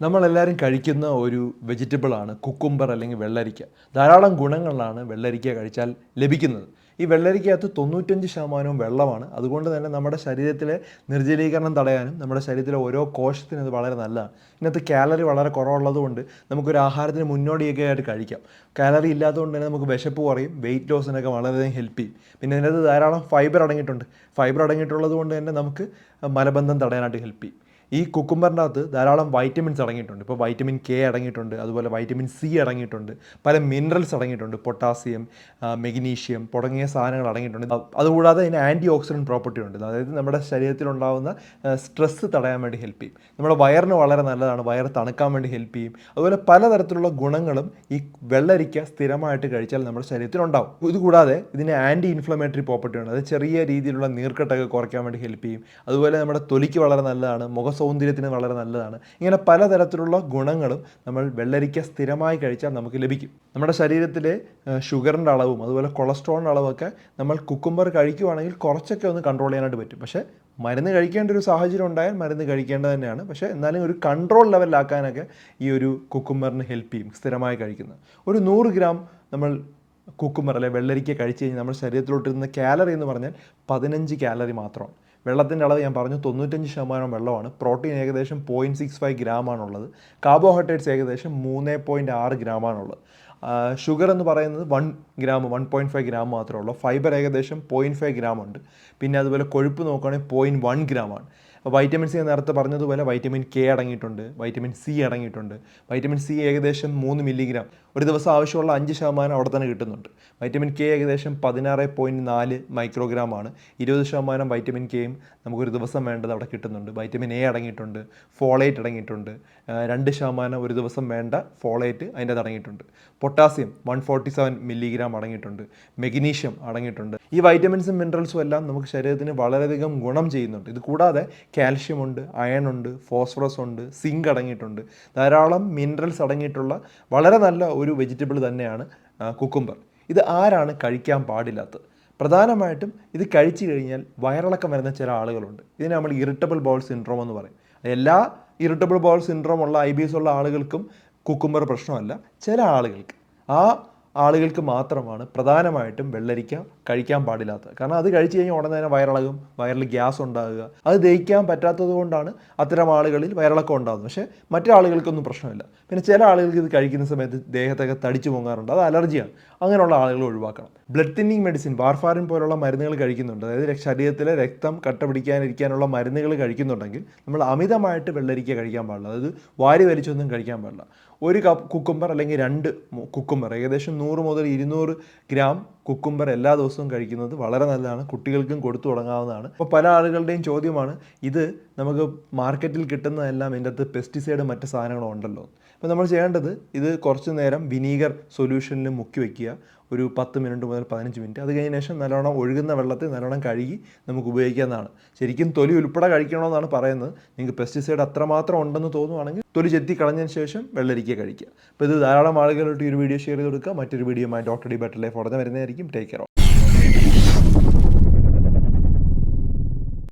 നമ്മളെല്ലാവരും കഴിക്കുന്ന ഒരു വെജിറ്റബിളാണ് കുക്കുംബർ അല്ലെങ്കിൽ വെള്ളരിക്ക. ധാരാളം ഗുണങ്ങളാണ് വെള്ളരിക്ക കഴിച്ചാൽ ലഭിക്കുന്നത്. ഈ വെള്ളരിക്കകത്ത് തൊണ്ണൂറ്റഞ്ച് ശതമാനവും വെള്ളമാണ്. അതുകൊണ്ട് തന്നെ നമ്മുടെ ശരീരത്തിലെ നിർജലീകരണം തടയാനും നമ്മുടെ ശരീരത്തിലെ ഓരോ കോശത്തിനും ഇത് വളരെ നല്ലതാണ്. ഇതിനകത്ത് കാലറി വളരെ കുറവുള്ളതുകൊണ്ട് നമുക്കൊരു ആഹാരത്തിന് മുന്നോടിയൊക്കെ ആയിട്ട് കഴിക്കാം. കാലറി ഇല്ലാത്തതുകൊണ്ട് തന്നെ നമുക്ക് വിശപ്പ് കുറയും വെയിറ്റ് ലോസിനൊക്കെ വളരെയധികം ഹെൽപ്പ് ചെയ്യും. പിന്നെ ഇതിനകത്ത് ധാരാളം ഫൈബർ അടങ്ങിയിട്ടുണ്ട്. ഫൈബർ അടങ്ങിയിട്ടുള്ളത് കൊണ്ട് തന്നെ നമുക്ക് മലബന്ധം തടയാനായിട്ട് ഹെൽപ്പ് ചെയ്യും. ഈ കുക്കുംബറിന്റെ അകത്ത് ധാരാളം വൈറ്റമിൻസ് അടങ്ങിയിട്ടുണ്ട്. ഇപ്പോൾ വൈറ്റമിൻ കെ അടങ്ങിയിട്ടുണ്ട് അതുപോലെ വൈറ്റമിൻ സി അടങ്ങിയിട്ടുണ്ട് പല മിനറൽസ് അടങ്ങിയിട്ടുണ്ട് പൊട്ടാസ്യം മെഗ്നീഷ്യം തുടങ്ങിയ സാധനങ്ങൾ അടങ്ങിയിട്ടുണ്ട്. അതുകൂടാതെ അതിന് ആന്റി ഓക്സിഡന്റ് പ്രോപ്പർട്ടി ഉണ്ട്. അതായത് നമ്മുടെ ശരീരത്തിലുണ്ടാകുന്ന സ്ട്രെസ്സ് തടയാൻ വേണ്ടി ഹെൽപ്പ് ചെയ്യും. നമ്മുടെ വയറിന് വളരെ നല്ലതാണ് വയറ് തണുക്കാൻ വേണ്ടി ഹെൽപ്പ് ചെയ്യും. അതുപോലെ പലതരത്തിലുള്ള ഗുണങ്ങളും ഈ വെള്ളരിക്ക സ്ഥിരമായിട്ട് കഴിച്ചാൽ നമ്മുടെ ശരീരത്തിലുണ്ടാവും. ഇതുകൂടാതെ ഇതിന് ആന്റി ഇൻഫ്ലമേറ്ററി പ്രോപ്പർട്ടി ഉണ്ട്. അത് ചെറിയ രീതിയിലുള്ള നീർക്കെട്ടൊക്കെ കുറയ്ക്കാൻ വേണ്ടി ഹെൽപ്പ് ചെയ്യും. അതുപോലെ നമ്മുടെ തൊലിക്ക് വളരെ നല്ലതാണ് മുഖ സൗന്ദര്യത്തിന് വളരെ നല്ലതാണ്. ഇങ്ങനെ പലതരത്തിലുള്ള ഗുണങ്ങളും നമ്മൾ വെള്ളരിക്ക സ്ഥിരമായി കഴിച്ചാൽ നമുക്ക് ലഭിക്കും. നമ്മുടെ ശരീരത്തിലെ ഷുഗറിന്റെ അളവും അതുപോലെ കൊളസ്ട്രോളിന്റെ അളവൊക്കെ നമ്മൾ കുക്കുംബർ കഴിക്കുവാണെങ്കിൽ കുറച്ചൊക്കെ ഒന്ന് കൺട്രോൾ ചെയ്യാനായിട്ട് പറ്റും. പക്ഷേ മരുന്ന് കഴിക്കേണ്ട ഒരു സാഹചര്യം ഉണ്ടായാൽ മരുന്ന് കഴിക്കേണ്ടത് തന്നെയാണ്. പക്ഷേ എന്നാലും ഒരു കൺട്രോൾ ലെവലിലാക്കാനൊക്കെ ഈ ഒരു കുക്കുംബറിന് ഹെൽപ്പ് ചെയ്യും സ്ഥിരമായി കഴിക്കുന്നത് ഒരു നൂറ് ഗ്രാം നമ്മൾ കുക്കുംബർ അല്ലെ വെള്ളരിക്ക കഴിച്ച് കഴിഞ്ഞാൽ നമ്മുടെ ശരീരത്തിലോട്ടിരുന്ന കാലറി എന്ന് പറഞ്ഞാൽ പതിനഞ്ച് കാലറി മാത്രമാണ്. വെള്ളത്തിന്റെ അളവ് ഞാൻ പറഞ്ഞു തൊണ്ണൂറ്റഞ്ച് ശതമാനം വെള്ളമാണ്. പ്രോട്ടീൻ ഏകദേശം പോയിന്റ് സിക്സ് ഫൈവ് ഗ്രാമാണുള്ളത്. കാർബോഹൈഡ്രേറ്റ്സ് ഏകദേശം മൂന്ന് പോയിന്റ് ആറ് ഗ്രാമാണുള്ളത്. ഷുഗർ എന്ന് പറയുന്നത് one gram one point five gram മാത്രമേ ഉള്ളൂ. ഫൈബർ ഏകദേശം പോയിന്റ് ഫൈവ് ഗ്രാം ഉണ്ട്. പിന്നെ അതുപോലെ കൊഴുപ്പ് നോക്കുകയാണെങ്കിൽ പോയിന്റ് വൺ ഗ്രാമാണ് വൈറ്റമിൻ സി നേരത്തെ പറഞ്ഞതുപോലെ വൈറ്റമിൻ കെ അടങ്ങിയിട്ടുണ്ട് വൈറ്റമിൻ സി അടങ്ങിയിട്ടുണ്ട്. വൈറ്റമിൻ സി ഏകദേശം മൂന്ന് മില്ലിഗ്രാം ഒരു ദിവസം ആവശ്യമുള്ള അഞ്ച് ശതമാനം അവിടെ തന്നെ കിട്ടുന്നുണ്ട്. വൈറ്റമിൻ കെ ഏകദേശം പതിനാറ് പോയിന്റ് നാല് മൈക്രോഗ്രാം ആണ്. ഇരുപത് ശതമാനം വൈറ്റമിൻ കെയും നമുക്കൊരു ദിവസം വേണ്ടത് അവിടെ കിട്ടുന്നുണ്ട്. വൈറ്റമിൻ എ അടങ്ങിയിട്ടുണ്ട് ഫോളേറ്റ് അടങ്ങിയിട്ടുണ്ട്. രണ്ട് ശതമാനം ഒരു ദിവസം വേണ്ട ഫോളേറ്റ് അതിന്റെ അത് അടങ്ങിയിട്ടുണ്ട്. Potassium one forty seven milligram അടങ്ങിയിട്ടുണ്ട്. മെഗ്നീഷ്യം അടങ്ങിയിട്ടുണ്ട്. ഈ വൈറ്റമിൻസും മിനറൽസും എല്ലാം നമുക്ക് ശരീരത്തിന് വളരെയധികം ഗുണം ചെയ്യുന്നുണ്ട്. ഇത് കൂടാതെ കാൽഷ്യം ഉണ്ട് അയൺ ഉണ്ട് ഫോസ്ഫറസ് ഉണ്ട് സിങ്ക് അടങ്ങിയിട്ടുണ്ട്. ധാരാളം മിനറൽസ് അടങ്ങിയിട്ടുള്ള വളരെ നല്ല ഒരു വെജിറ്റബിൾ തന്നെയാണ് കുക്കുംബർ. ഇത് ആരാണ് കഴിക്കാൻ പാടില്ലാത്തത്? പ്രധാനമായിട്ടും ഇത് കഴിച്ചു കഴിഞ്ഞാൽ വയറിളക്കം വരുന്ന ചില ആളുകളുണ്ട്. ഇതിനെ നമ്മൾ ഇറിറ്റബിൾ ബോൾ സിൻഡ്രോം എന്ന് പറയും. എല്ലാ ഇറിറ്റബിൾ ബോൾ സിൻഡ്രോം ഉള്ള ഐ ബി എസ് ഉള്ള ആളുകൾക്കും കുക്കുംബർ പ്രശ്നമല്ല. ചില ആളുകൾക്ക് ആ ആളുകൾക്ക് മാത്രമാണ് പ്രധാനമായിട്ടും വെള്ളരിക്ക കഴിക്കാൻ പാടില്ലാത്തത്. കാരണം അത് കഴിച്ചു കഴിഞ്ഞാൽ ഉടനെ തന്നെ വയറിളകും വയറിൽ ഗ്യാസ് ഉണ്ടാകുക. അത് ദഹിക്കാൻ പറ്റാത്തത് കൊണ്ടാണ് അത്തരം ആളുകളിൽ വയറിളക്കം ഉണ്ടാകുന്നത്. പക്ഷേ മറ്റാളുകൾക്കൊന്നും പ്രശ്നമില്ല. പിന്നെ ചില ആളുകൾക്ക് ഇത് കഴിക്കുന്ന സമയത്ത് ദേഹത്തൊക്കെ തടിച്ചു പൊങ്ങാറുണ്ട്. അത് അലർജിയാണ്. അങ്ങനെയുള്ള ആളുകൾ ഒഴിവാക്കണം. ബ്ലഡ് തിന്നിങ് മെഡിസിൻ വാർഫാരിൻ പോലുള്ള മരുന്നുകൾ കഴിക്കുന്നുണ്ട്. അതായത് ശരീരത്തിലെ രക്തം കട്ട പിടിക്കാനിരിക്കാനുള്ള മരുന്നുകൾ കഴിക്കുന്നുണ്ടെങ്കിൽ നമ്മൾ അമിതമായിട്ട് വെള്ളരിക്ക കഴിക്കാൻ പാടില്ല. അതായത് വാരി വലിച്ചൊന്നും കഴിക്കാൻ പാടില്ല. ഒരു കപ്പ് കുക്കുംബർ അല്ലെങ്കിൽ രണ്ട് കുക്കുംബർ ഏകദേശം നൂറ് മുതൽ ഇരുന്നൂറ് ഗ്രാം കുക്കുംബർ എല്ലാ ദിവസവും കഴിക്കുന്നത് വളരെ നല്ലതാണ്. കുട്ടികൾക്കും കൊടുത്തു തുടങ്ങാവുന്നതാണ്. അപ്പോൾ പല ആളുകളുടെയും ചോദ്യമാണ് ഇത് നമുക്ക് മാർക്കറ്റിൽ കിട്ടുന്നതെല്ലാം ഇതിന്റെ അകത്ത് പെസ്റ്റിസൈഡ് മറ്റ് സാധനങ്ങളും ഉണ്ടല്ലോ. അപ്പോൾ നമ്മൾ ചെയ്യേണ്ടത് ഇത് കുറച്ച് നേരം വിനീഗർ സൊല്യൂഷനിൽ മുക്കി വയ്ക്കുക ഒരു പത്ത് മിനിറ്റ് മുതൽ പതിനഞ്ച് മിനിറ്റ്. അത് കഴിഞ്ഞ ശേഷം നല്ലോണം ഒഴുകുന്ന വെള്ളത്തിൽ നല്ലോണം കഴുകി നമുക്ക് ഉപയോഗിക്കാവുന്നതാണ്. ശരിക്കും തൊലി ഉൾപ്പെടെ കഴിക്കണമെന്നാണ് പറയുന്നത്. നിങ്ങൾക്ക് പെസ്റ്റിസൈഡ് അത്രമാത്രം ഉണ്ടെന്ന് തോന്നുവാണെങ്കിൽ തൊലി ചെത്തി കളഞ്ഞതിന് ശേഷം വെള്ളരിക്ക കഴിക്കുക. അപ്പോൾ ഇത് ധാരാളം ആളുകളിലോട്ട് ഒരു വീഡിയോ ഷെയർ ചെയ്ത് കൊടുക്കുക. മറ്റൊരു video doctor D better life ഉടനെ വരുന്നതായിരിക്കും. Take care